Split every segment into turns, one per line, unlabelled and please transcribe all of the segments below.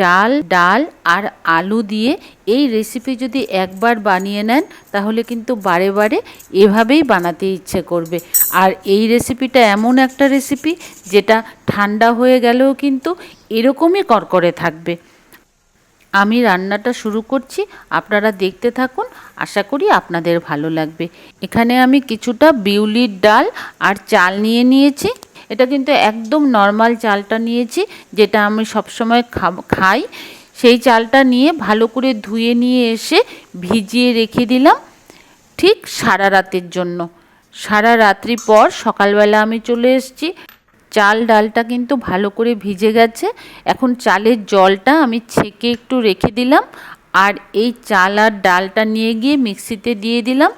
চাল, ডাল আর আলু দিয়ে এই রেসিপি যদি একবার বানিয়ে নেন, তাহলে কিন্তু বারে বারে এভাবেই বানাতে ইচ্ছে করবে। আর এই রেসিপিটা এমন একটা রেসিপি যেটা ঠান্ডা হয়ে গেলেও কিন্তু এরকমই করকরে থাকবে। আমি রান্নাটা শুরু করছি, আপনারা দেখতে থাকুন, আশা করি আপনাদের ভালো লাগবে। এখানে আমি কিছুটা বিউলির ডাল আর চাল নিয়ে নিয়েছি। এটা কিন্তু একদম নর্মাল চালটা নিয়েছি, যেটা আমি সবসময় খাই। সেই চালটা নিয়ে ভালো করে ধুয়ে নিয়ে এসে ভিজিয়ে রেখে দিলাম ঠিক সারা রাতের জন্য। সারা রাত্রি পর সকালবেলা আমি চলে এসেছি। চাল ডালটা কিন্তু ভালো করে ভিজে গেছে। এখন চালের জলটা আমি ছেঁকে একটু রেখে দিলাম আর এই চাল আর ডালটা নিয়ে গিয়ে মিক্সিতে দিয়ে দিলাম।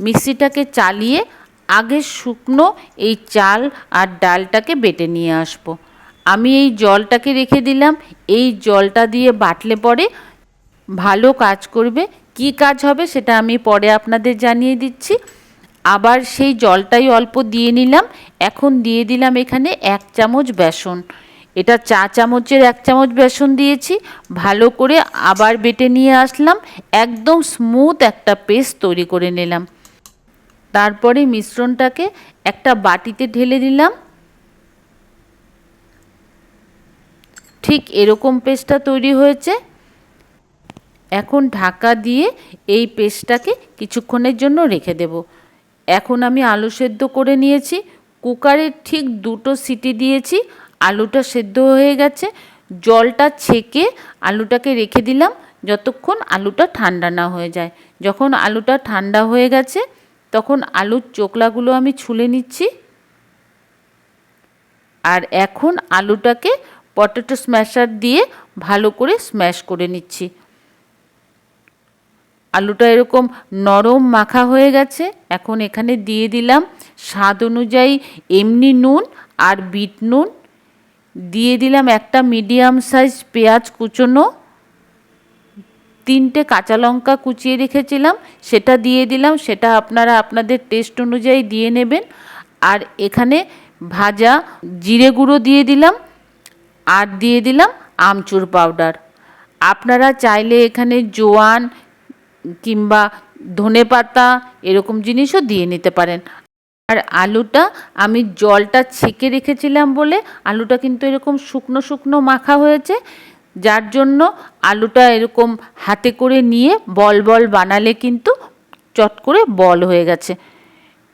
মিক্সিটাকে চালিয়ে আগে শুকনো এই চাল আর ডালটাকে বেটে নিয়ে আসব। আমি এই জলটাকে রেখে দিলাম। এই জলটা দিয়ে বাটলে পরে ভালো কাজ করবে। কি কাজ হবে সেটা আমি পরে আপনাদের জানিয়ে দিচ্ছি। আবার সেই জলটাই অল্প দিয়ে নিলাম। এখন দিয়ে দিলাম এখানে এক চামচ বেসন। এটা চা চামচের এক চামচ বেসন দিয়েছি। ভালো করে আবার বেটে নিয়ে আসলাম। একদম স্মুথ একটা পেস্ট তৈরি করে নিলাম। তারপরে মিশ্রণটাকে একটা বাটিতে ঢেলে দিলাম। ঠিক এরকম পেস্টটা তৈরি হয়েছে। এখন ঢাকা দিয়ে এই পেস্টটাকে কিছুক্ষণের জন্য রেখে দেব। এখন আমি আলু সেদ্ধ করে নিয়েছি। কুকারে ঠিক দুটো সিটি দিয়েছি। আলুটা সেদ্ধ হয়ে গেছে। জলটা ছেঁকে আলুটাকে রেখে দিলাম। যতক্ষণ আলুটা ঠান্ডা না হয়ে যায়। যখন আলুটা ঠান্ডা হয়ে গেছে তখন আলুর চোকলাগুলো আমি ছুলে নিচ্ছি। আর এখন আলুটাকে পটেটো স্ম্যাশার দিয়ে ভালো করে স্ম্যাশ করে নিচ্ছি। আলুটা এরকম নরম মাখা হয়ে গেছে। এখন এখানে দিয়ে দিলাম স্বাদ অনুযায়ী এমনি নুন আর বিট নুন। দিয়ে দিলাম একটা মিডিয়াম সাইজ পেঁয়াজ কুচোনো। তিনটে কাঁচা লঙ্কা কুচিয়ে রেখেছিলাম, সেটা দিয়ে দিলাম, সেটা আপনারা আপনাদের টেস্ট অনুযায়ী দিয়ে নেবেন। আর এখানে ভাজা জিরে গুঁড়ো দিয়ে দিলাম, আর দিয়ে দিলাম আমচুর পাউডার আপনারা চাইলে এখানে জোয়ান কিংবা ধনে পাতা এরকম জিনিসও দিয়ে নিতে পারেন। আর আলুটা আমি জলটা ছেঁকে রেখেছিলাম বলে, আলুটা কিন্তু এরকম শুকনো শুকনো মাখা হয়েছে যার জন্য আলুটা এরকম হাতে করে নিয়ে বল বল বানালে কিন্তু চট করে বল হয়ে গেছে।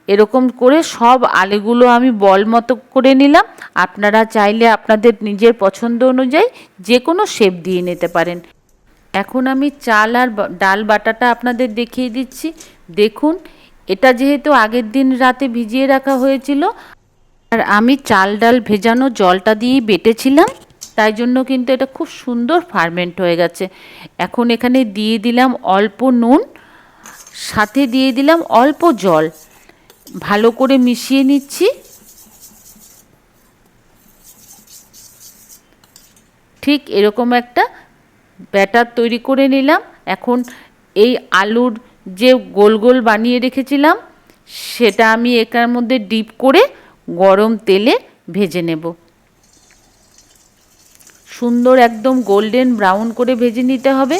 এরকম করে সব আলুগুলো আমি বল মতো করে নিলাম। আপনারা চাইলে আপনাদের নিজের পছন্দ অনুযায়ী যে কোনো শেপ দিয়ে নিতে পারেন। এখন আমি চাল আর ডাল বাটাটা আপনাদের দেখিয়ে দিচ্ছি। দেখুন, এটা যেহেতু আগের দিন রাতে ভিজিয়ে রাখা হয়েছিল, আর আমি চাল ডাল ভেজানো জলটা দিয়েই বেটেছিলাম। তাই জন্য কিন্তু এটা খুব সুন্দর ফার্মেন্ট হয়ে গেছে। এখন এখানে দিয়ে দিলাম অল্প নুন, সাথে দিয়ে দিলাম অল্প জল। ভালো করে মিশিয়ে নিচ্ছি। ঠিক এরকম একটা ব্যাটার তৈরি করে নিলাম। এখন এই আলুর যে গোল গোল বানিয়ে রেখেছিলাম, সেটা আমি এটার মধ্যে ডিপ করে গরম তেলে ভেজে নেব। সুন্দর একদম গোল্ডেন ব্রাউন করে ভেজে নিতে হবে।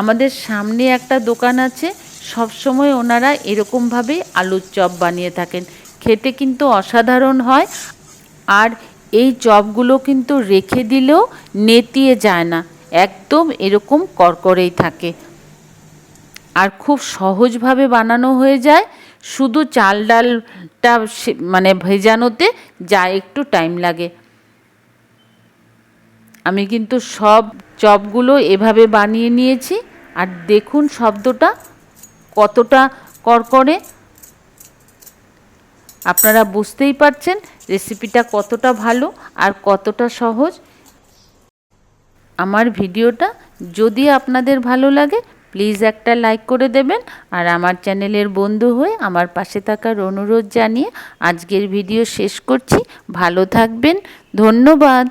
আমাদের সামনে একটা দোকান আছে, সবসময় ওনারা এরকমভাবেই আলুর চপ বানিয়ে থাকেন। খেতে কিন্তু অসাধারণ হয়, আর এই চপগুলো কিন্তু রেখে দিলেও নেতিয়ে যায় না, একদম এরকম করকরেই থাকে। আর খুব সহজভাবে বানানো হয়ে যায়, শুধু চাল ডালটা মানে ভেজানোতে যা একটু টাইম লাগে। আমি কিন্তু সব চপগুলো এভাবে বানিয়ে নিয়েছি। আর দেখুন শব্দটা কতটা করকরে আপনারা বুঝতেই পারছেন রেসিপিটা কতটা ভালো আর কতটা সহজ। আমার ভিডিওটা যদি আপনাদের ভালো লাগে প্লিজ একটা লাইক করে দেবেন আর আমার চ্যানেলের বন্ধু হয়ে আমার পাশে থাকার অনুরোধ জানিয়ে আজকের ভিডিও শেষ করছি। ভালো থাকবেন, ধন্যবাদ।